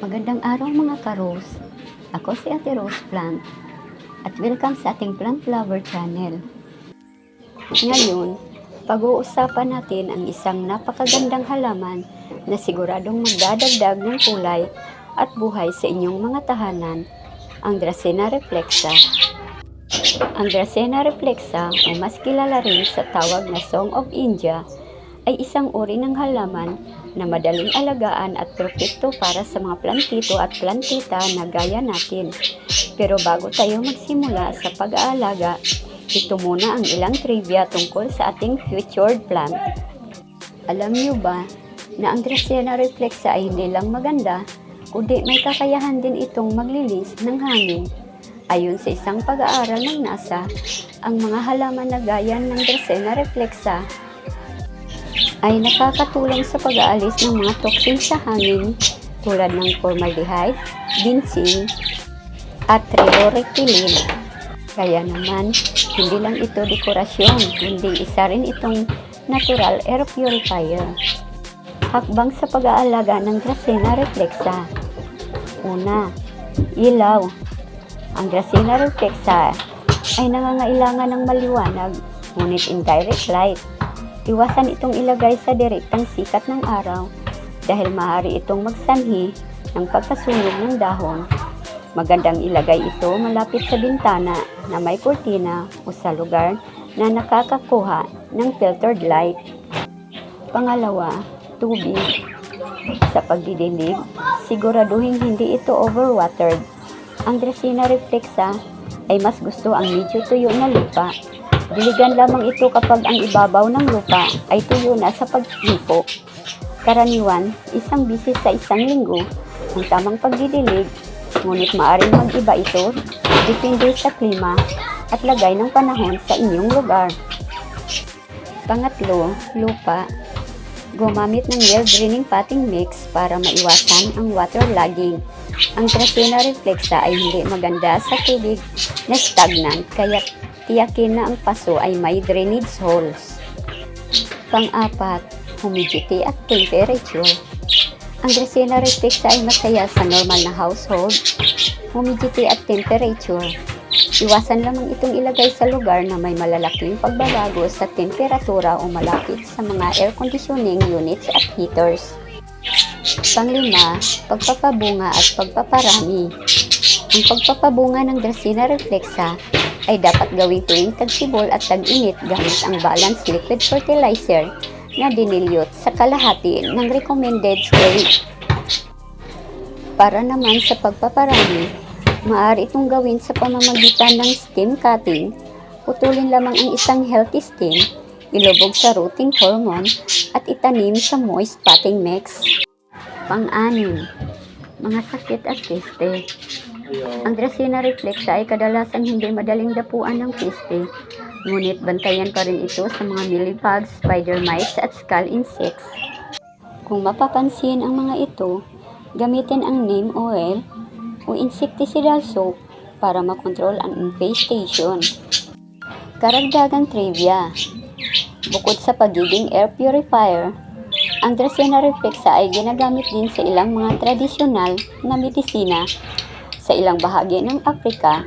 Magandang araw mga karos. Ako si Ate Rose Plant at welcome sa ating Plant Lover Channel. Ngayon, pag-uusapan natin ang isang napakagandang halaman na siguradong magdadagdag ng kulay at buhay sa inyong mga tahanan, ang Dracena reflexa. Ang Dracena reflexa o mas kilala rin sa tawag na Song of India ay isang uri ng halaman na madaling alagaan at perfecto para sa mga plantito at plantita na gaya natin. Pero bago tayo magsimula sa pag-aalaga, ito muna ang ilang trivia tungkol sa ating featured plant. Alam niyo ba na ang Dracena reflexa ay hindi lang maganda, kundi may kakayahan din itong maglilis ng hangin. Ayon sa isang pag-aaral ng NASA, ang mga halaman na gaya ng Dracena reflexa ay nakakatulong sa pag-aalis ng mga toxin sa hangin tulad ng formaldehyde, benzene, at trichloroethylene. Kaya naman, hindi lang ito dekorasyon, kundi isa rin itong natural air purifier. Hakbang sa pag-aalaga ng Dracena reflexa. Una, ilaw. Ang Dracena reflexa ay nangangailangan ng maliwanag, ngunit indirect light. Iwasan itong ilagay sa direktang sikat ng araw dahil maaari itong magsanhi ng pagkasunog ng dahon. Magandang ilagay ito malapit sa bintana na may kurtina o sa lugar na nakakakuha ng filtered light. Pangalawa, tubig. Sa pagdidilig, siguraduhin hindi ito overwatered. Ang Dracena reflexa ay mas gusto ang medyo tuyo na lupa Diligan lamang ito kapag ang ibabaw ng lupa ay tuyo na sa paghipo. Karaniwan, isang bisis sa isang linggo ang tamang pagdidilig, ngunit maaring mag-iba ito depende sa klima at lagay ng panahon sa inyong lugar. Pangatlo, lupa. Gumamit ng well-draining potting mix para maiwasan ang waterlogging. Ang Dracena reflexa ay hindi maganda sa tubig na stagnant kaya tiyakin na ang paso ay may drainage holes. Pang-apat, humidity at temperature. Ang Dracena reflexa ay masaya sa normal na household, humidity at temperature. Iwasan lamang itong ilagay sa lugar na may malalaking pagbabago sa temperatura o malapit sa mga air conditioning units at heaters. Panglima, pagpapabunga at pagpaparami. Ang pagpapabunga ng Dracena reflexa ay dapat gawin tuwing tagsibol at tag-init gamit ang balanced liquid fertilizer na dinilyot sa kalahati ng recommended spray. Para naman sa pagpaparami, maaari itong gawin sa pamamagitan ng stem cutting. Putulin lamang ang isang healthy stem, ilubog sa rooting hormone at itanim sa moist potting mix. Pang-anim, mga sakit at peste. Ang Dracena reflexa ay kadalasan hindi madaling dapuan ng peste, ngunit bantayan pa rin ito sa mga mealybugs, spider mites at skull insects. Kung mapapansin ang mga ito, gamitin ang neem oil o insecticidal soap para makontrol ang infestation. Karagdagang trivia. Bukod sa pagiging air purifier, ang Dracena reflexa ay ginagamit din sa ilang mga tradisyonal na medisina sa ilang bahagi ng Afrika.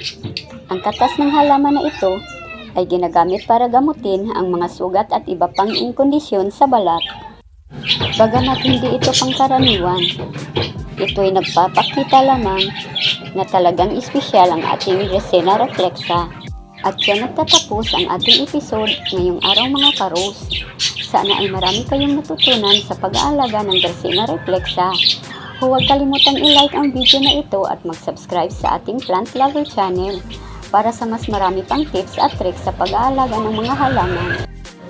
Ang katas ng halaman na ito ay ginagamit para gamutin ang mga sugat at iba pang inkondisyon sa balat. Bagamat hindi ito pangkaraniwan, ito ay nagpapakita lamang na talagang espesyal ang ating Dracena reflexa. At yan nagtatapos ang ating episode ngayong araw mga karos. Sana ay marami kayong natutunan sa pag-aalaga ng Dracena reflexa. Huwag kalimutang i-like ang video na ito at mag-subscribe sa ating Plant Lover channel para sa mas marami pang tips at tricks sa pag-aalaga ng mga halaman.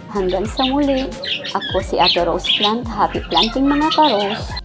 Hanggang sa muli, ako si Ate Rose Plant. Happy planting mga karos!